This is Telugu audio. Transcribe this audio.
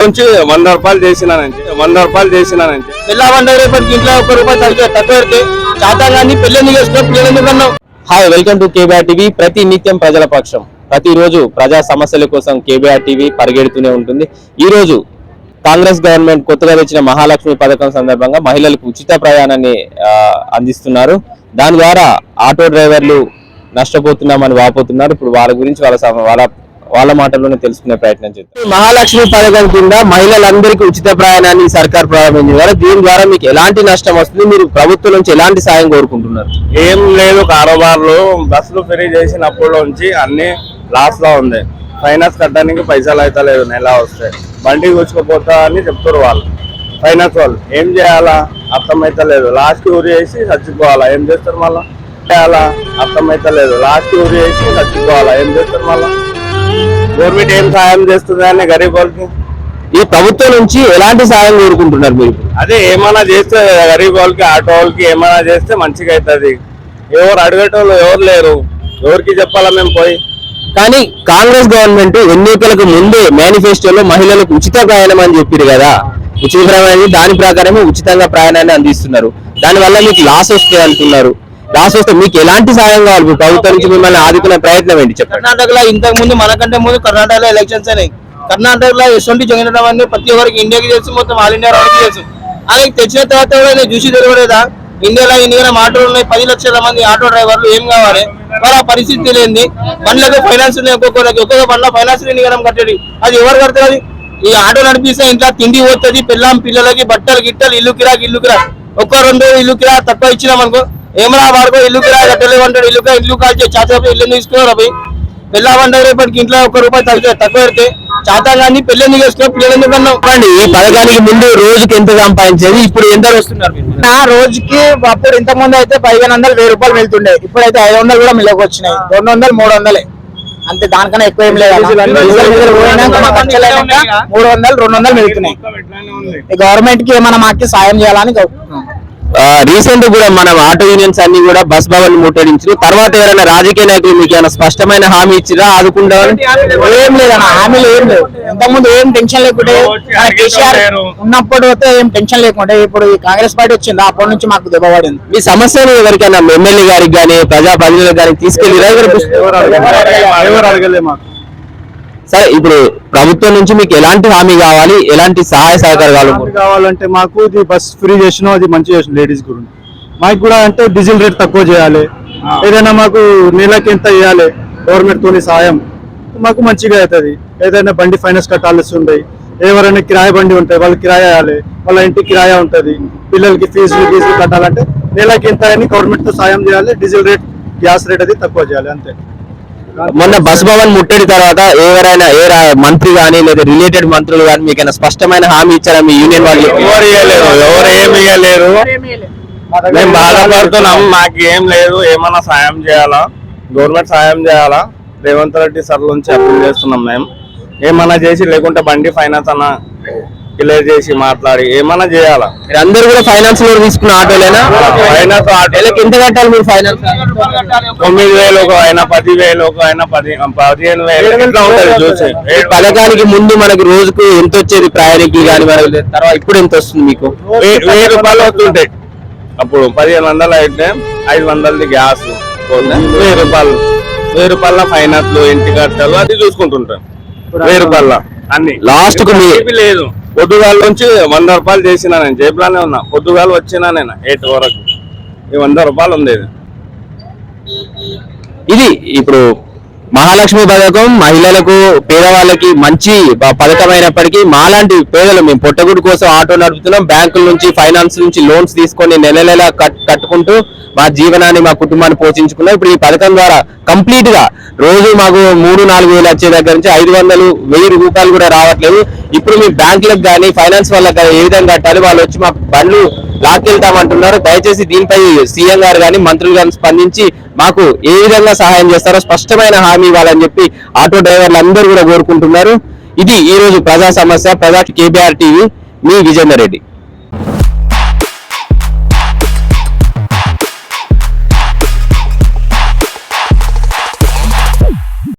నుంచి వంద రూపాయలు చేసినానంటే వంద రూపాయలు చేసినానంటే. పిల్ల వంట రేపటికి ఇంట్లో ఒక రూపాయి తగ్గి తక్కువ పెడితే చాతాగాన్ని పెళ్ళి ఎందుకు వేసుకో పిల్లలు hi welcome to KBR TV ప్రతి నిత్యం ప్రజల పక్షం ప్రతిరోజు ప్రజా సమస్యల కోసం కేబీఆర్ టీవీ పరిగెడుతూనే ఉంటుంది. ఈ రోజు కాంగ్రెస్ గవర్నమెంట్ కొత్తగా తెచ్చిన మహాలక్ష్మి పథకం సందర్భంగా మహిళలకు ఉచిత ప్రయాణాన్ని ఆ, అందిస్తున్నారు. దాని ద్వారా ఆటో డ్రైవర్లు నష్టపోతున్నామని వాపోతున్నారు. ఇప్పుడు వాళ్ళ గురించి వాళ్ళ వాళ్ళ వాళ్ళ మాటల్లోనే తెలుసుకునే ప్రయత్నం చేద్దాం. మహాలక్ష్మి పథకం కింద మహిళలందరికీ ఉచిత ప్రయాణాన్ని సర్కార్ ప్రారంభించింది. కదా దీని ద్వారా మీకు ఎలాంటి నష్టం వస్తుంది? మీరు ప్రభుత్వం నుంచి ఎలాంటి సాయం కోరుకుంటున్నారు? ఏం లేదు కారోబార్లు బస్సులు ఫ్రీ చేసినప్పటి నుంచి అన్ని లాస్లో ఉంది ఫైనాన్స్ కట్టడానికి పైసలు అయితే లేదు నెల వస్తాయి. బండి కూర్చుకుపోతా అని చెప్తారు వాళ్ళు. ఫైనాన్స్ వాళ్ళు ఏం చేయాలా? అర్థమైతే లేదు. లాస్ట్ ఊరి వేసి చచ్చిపోవాలా? ఏం చేస్తారు మళ్ళా? చేయాలా? అర్థమైతే లేదు. లాస్ట్ ఊరి వేసి చచ్చిపోవాలా? ఏం చేస్తారు మళ్ళా? గవర్నమెంట్ ఏం సాయం చేస్తుంది అని గరీబ్ వాళ్ళకి? ఈ ప్రభుత్వం నుంచి ఎలాంటి సాయం కోరుకుంటున్నారు మీరు అదే ఏమైనా చేస్తే గరీబ్ వాళ్ళకి ఆటో వాళ్ళకి ఏమైనా చేస్తే మంచిగా అవుతుంది. ఎవరు అడిగేటోళ్ళు ఎవరు లేరు. ఎవరికి చెప్పాలా మేము పోయి? కానీ కాంగ్రెస్ గవర్నమెంట్ ఎన్నికలకు ముందే మేనిఫెస్టోలో మహిళలకు ఉచిత ప్రయాణం అని చెప్పారు కదా. ఉచిత ప్రయాణం దాని ప్రకారమే ఉచితంగా ప్రయాణాన్ని అందిస్తున్నారు. దానివల్ల మీకు లాస్ వస్తుంది అంటున్నారు. లాస్ వస్తే మీకు ఎలాంటి సాయం కావాలి? ప్రభుత్వం నుంచి మిమ్మల్ని ఆదుకునే ప్రయత్నం ఏంటి? చెప్పండి. కర్ణాటకలో ఇంతకు ముందు మనకంటే ముందు కర్ణాటకలో ఎలక్షన్స్ అయినాయి కర్ణాటకలో ఎటువంటి జగన్ అన్ని ప్రతి ఒక్కరికి ఇండియాకి తెలుసు మొత్తం ఆల్ ఇండియా వాళ్ళకి తెలుసు. అలాగే తెచ్చిన తర్వాత కూడా నేను చూసి తెలియలేదా? ఇండియాలో ఇన్ని ఆటోలు ఉన్నాయి పది లక్షల మంది ఆటో డ్రైవర్లు ఏం కావాలి? వాళ్ళ పరిస్థితి తెలియంది. బండ్లకు ఫైనాన్స్ ఉన్నాయి ఒక్కొక్కరికి. ఒక్కొక్క బండ్ల ఫైనాన్స్ ఎన్ని కట్టడి కట్టేది. అది ఎవరు కడుతుంది అది? ఈ ఆటో నడిపిస్తే ఇంట్లో తిండి పోతుంది పిల్లం పిల్లలకి బట్టలు గిట్టలు ఇల్లు కిరాకి ఇల్లు కిరా. ఒక్క రెండు ఇల్లు కిరా తక్కువ ఇచ్చినాం అనుకో ఏమన్నా వాడుకో ఇల్లు కిరా కట్టలేవు అంటాడు ఇల్లు ఇల్లు కాల్చే చాచా ఇల్లు తీసుకున్నారు పిల్ల వంట రేపటికి ఇంట్లో ఒక రూపాయి తగ్గి తక్కువ పెడితే చాతాగాన్ని పెళ్ళి ఎందుకు వేసుకో పిల్లలు ఎందుకు అన్నావు? ఈ పథకానికి ముందు రోజుకి ఎంత సంపాదించేది? ఇప్పుడు ఎంత వస్తున్నారు మీరు? నా రోజుకి అప్పుడు ఇంత ముందు అయితే పదిహేను వందలు వెయ్యి రూపాయలు వెళ్తుండే. ఇప్పుడైతే ఐదు వందలు కూడా మిలకు వచ్చినాయి. రెండు వందలు మూడు వందలే. అంతే దానికన్నా ఎక్కువ ఏం లేదు మూడు వందలు రెండు వందలు మిగులుతున్నాయి ఈ గవర్నమెంట్కి ఏమైనా మాకు సాయం చేయాలని కోరుకుంటున్నాం. రీసెంట్ కూడా మనం ఆటో యూనియన్స్ అన్ని కూడా బస్ భవన్ ముట్టడించారు. తర్వాత ఎవరైనా రాజకీయ నాయకులు మీకు ఏమైనా స్పష్టమైన హామీ ఇచ్చిరా? ఆదుకుంటామని ఏం లేదన్న హామీలు ఏం లేవు. ఇంత ముందు ఏం టెన్షన్ లేకుంటే కేసీఆర్ ఉన్నప్పుడు అయితే ఏం టెన్షన్ లేకుంటే ఇప్పుడు ఈ కాంగ్రెస్ పార్టీ వచ్చింది? అప్పటి నుంచి మాకు దెబ్బ పడింది. మీ సమస్యను ఎవరికైనా ఎమ్మెల్యే గారికి కానీ ప్రజా ప్రతినిధులకు కానీ తీసుకెళ్ళి ఎవరు అడగలే మాకు? సరే ఇప్పుడు ప్రభుత్వం నుంచి మీకు ఎలాంటి హామీ కావాలి? ఎలాంటి సహాయ సహకారాలు కావాలంటే మాకు ఇది బస్ ఫ్రీ చేసినాం అది మంచి చేసిన లేడీస్ గురించి. మాకు కూడా అంటే డీజిల్ రేట్ తక్కువ చేయాలి. ఏదైనా మాకు నెలకి ఎంత ఇవ్వాలి? గవర్నమెంట్ తోని సాయం. మాకు మంచిగా అవుతుంది. ఏదైనా బండి ఫైనాన్స్ కట్టాల్సి ఉంటాయి ఎవరైనా కిరాయి బండి ఉంటాయి వాళ్ళు కిరాయి వేయాలి. వాళ్ళ ఇంటికి కిరాయి ఉంటుంది. పిల్లలకి ఫీజులు ఫీజులు కట్టాలంటే నెలకి ఎంత అని గవర్నమెంట్తో సాయం చేయాలి. డీజిల్ రేట్ గ్యాస్ రేట్ అది తక్కువ చేయాలి అంతే. మొన్న బస్ భవన్ ముట్టడి తర్వాత ఎవరైనా ఏ మంత్రి కానీ లేదా రిలేటెడ్ మంత్రులు కానీ మీకైనా స్పష్టమైన హామీ ఇచ్చారా మీ యూనియన్ వాళ్ళు? ఎవరు ఇవ్వలేరు ఎవరు ఏమి ఇవ్వలేరు మేము బాధపడుతున్నాం మాకు ఏం లేదు ఏమన్నా సాయం చేయాలా? గవర్నమెంట్ సాయం చేయాలా? రేవంత్ రెడ్డి సార్ నుంచి అప్పీల్ చేస్తున్నాం మేము. ఏమన్నా చేసి లేకుంటే బండి ఫైనాన్స్ అన్న క్లియర్ చేసి మాట్లాడి ఏమన్నా చేయాలా? మీరు అందరూ కూడా ఫైనాన్స్లో తీసుకున్న ఆటోలేనా? ఫైనాన్స్ ఆటోలకు ఎంత కట్టాలి మీరు ఫైనాన్స్? తొమ్మిది వేలు ఒక అయినా పది వేలు ఒక అయినా పది పదిహేను వేలు ఉంటది చూసి? పథకానికి ముందు మనకి రోజుకు ఎంత వచ్చేది ప్రయాణికి కానీ మనకి తర్వాత ఇప్పుడు ఎంత వస్తుంది మీకు? వెయ్యి వెయ్యి రూపాయలు వస్తుంటాయి? అప్పుడు పదిహేను వందలు అయితే ఐదు వందలది గ్యాస్ వెయ్యి రూపాయలు. వెయ్యి రూపాయల ఫైనాన్స్ ఇంటి కట్టాలు అది చూసుకుంటుంటాం వెయ్యి రూపాయల అన్ని. Last కు మీ- ఏమీ లేదు. పొద్దుగాల నుంచి వంద రూపాయలు చేసినా నేను జేబులోనే ఉన్నా. పొద్దుగాల వచ్చినా నేను ఎయిట్ వరకు? ఈ వంద రూపాయలు ఉంది ఇది ఇప్పుడు మహాలక్ష్మి పథకం మహిళలకు పేదవాళ్ళకి మంచి పథకం అయినప్పటికీ మాలాంటి పేదలు మేము పొట్టగుడి కోసం ఆటో నడుపుతున్నాం. బ్యాంకుల నుంచి ఫైనాన్స్ నుంచి లోన్స్ తీసుకొని నెల నెల కట్- కట్టుకుంటూ మా జీవనాన్ని మా కుటుంబాన్ని పోషించుకున్నాం. ఇప్పుడు ఈ పథకం ద్వారా కంప్లీట్గా రోజు మాకు మూడు నాలుగు వేలు వచ్చే దగ్గర నుంచి ఐదు వందలు వెయ్యి రూపాయలు కూడా రావట్లేదు. ఇప్పుడు మీ బ్యాంకులకు కానీ ఫైనాన్స్ వాళ్ళకి కానీ ఏ విధంగా కట్టాలి? వాళ్ళు వచ్చి మా బండ్లు లాక్కెళ్తామంటున్నారు. దయచేసి దీనిపై సీఎం గారు కానీ మంత్రులు కానీ స్పందించి మాకు ఏ విధంగా సహాయం చేస్తారో స్పష్టమైన హామీ ఇవ్వాలని చెప్పి ఆటో డ్రైవర్లు అందరూ కూడా కోరుకుంటున్నారు. ఇది ఈ రోజు ప్రజా సమస్య. ప్రజా కేబీఆర్ టీవీ. మీ విజేందర్ రెడ్డి.